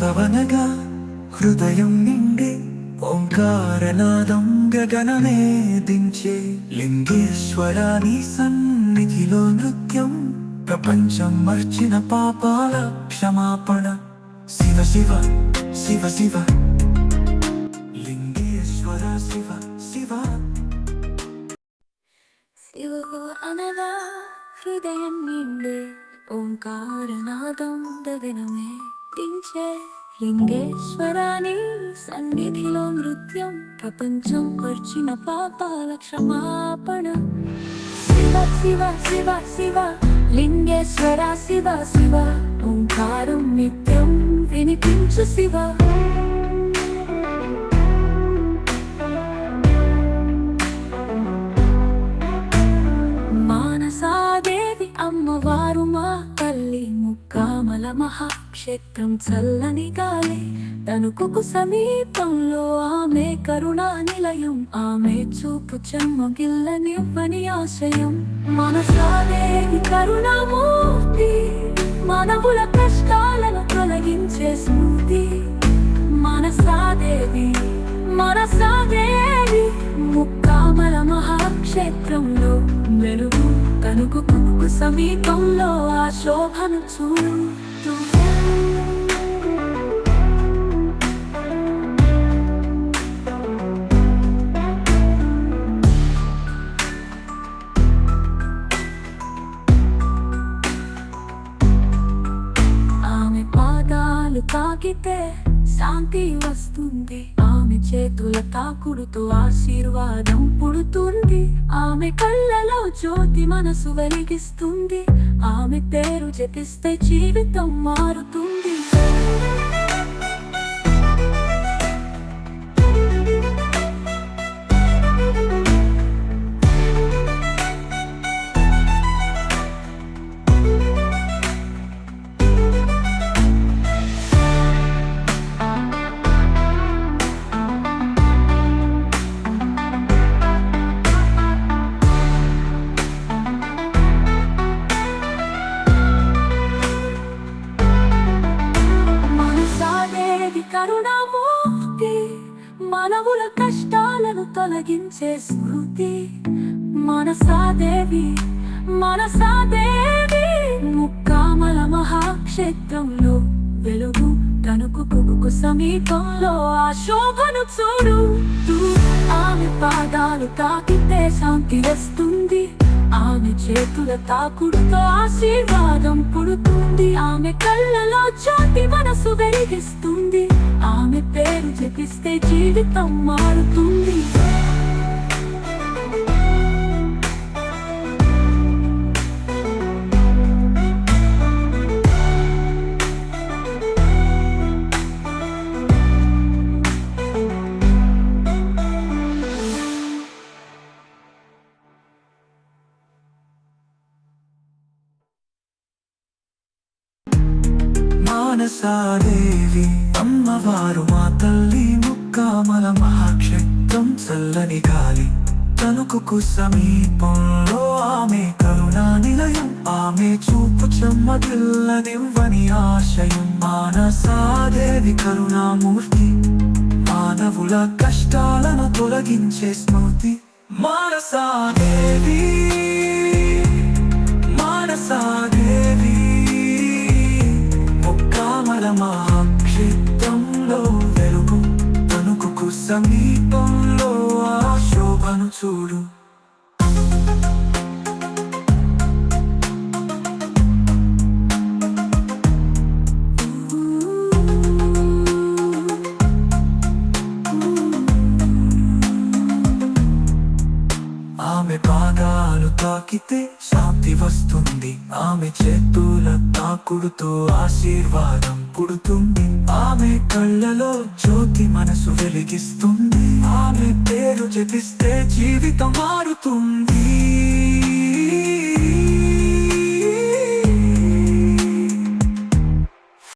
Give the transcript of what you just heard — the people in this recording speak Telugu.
శివవనగా హృదయం నిండి ఓంకారనాదం గగనమే దించే లింగేశ్వరాని సన్నిధిలో నృత్యం ప్రపంచం మర్చిన పాపాల క్షమాపణ. శివ శివ శివ శివ. లింగేశ్వర శివ శివ. శివుడు అనగా హృదయం నిండే ఓంకారనాదం గగనమే దించే లింగేశ్వరాని సన్నిధిలో నృత్యం ప్రపంచం వచ్చిన పాపాల క్షమాపణ శివ శివ శివ శివ లింగేశ్వర శివ శివ ఓంకారం నిత్యం వినిపించు శివ. మహాక్షేత్రం చల్లని గాలి. తణుకుకు సమీపంలో ఆమె కరుణా నిలయం. ఆమె చూపు చెమ్మగిల్లనివ్వని ఆశయం. మనసాదేవి కరుణామూర్తి మనవుల కష్టాలను తొలగించే స్మృతి. మనసాదేవి మనసాదేవి ముక్కామల మహాక్షేత్రంలో మెరుగు తనుకు కొనుకు సమీపంలో ఆ శోభను చూడు. ఆమె పాదాలు తాకితే శాంతి వస్తుంది. చేతుల తాకుడుతో ఆశీర్వాదం పుడుతుంది. ఆమె కళ్ళలో జ్యోతి మనసు వెలిగిస్తుంది. ఆమె పేరు జపిస్తే జీవితం మారుతుంది. మనవుల కష్టాలను తొలగించే స్మృతి. మనసాదేవి మనసాదేవి ముక్కామల మహాక్షేత్రంలో వెలుగు తణుకు కుకు సమీపంలో ఆ శోభను చూడు. ఆమె పాదాలు తాకితే శాంతి వస్తుంది. ఆమె చేతుల తాకుడుతో ఆశీర్వాదం పుడుతుంది. ఆమె కళ్ళలో జ్యోతి మనసు వెలిగిస్తుంది. ఆమె పేరు జపిస్తే జీవితం మారుతుంది మానసాదేవి అమ్మవారు మా తల్లి ముక్కామల మహాక్షేత్రం చల్లని గాలి. తణుకు సమీపంలో ఆమె కరుణా నిలయం ఆమె చూపు చెమ్మదిల్లనివ్వని ఆశయం. మానసాదేవి కరుణామూర్తి మానవుల కష్టాలను తొలగించే స్మృతి. మానసాదేవి మానసాదేవి ముక్కామల మా సమీపంలో ఆ శోభను చూడు. ఆమె పాదాలు తాకితే శాంతి వస్తుంది. ఆమె చేతుల తాకుడుతో ఆశీర్వాదం పుడుతుంది ఆమె కళ్ళలో జ్యోతి మనసు వెలిగిస్తుంది. ఆమె పేరు జపిస్తే జీవితం మారుతుంది.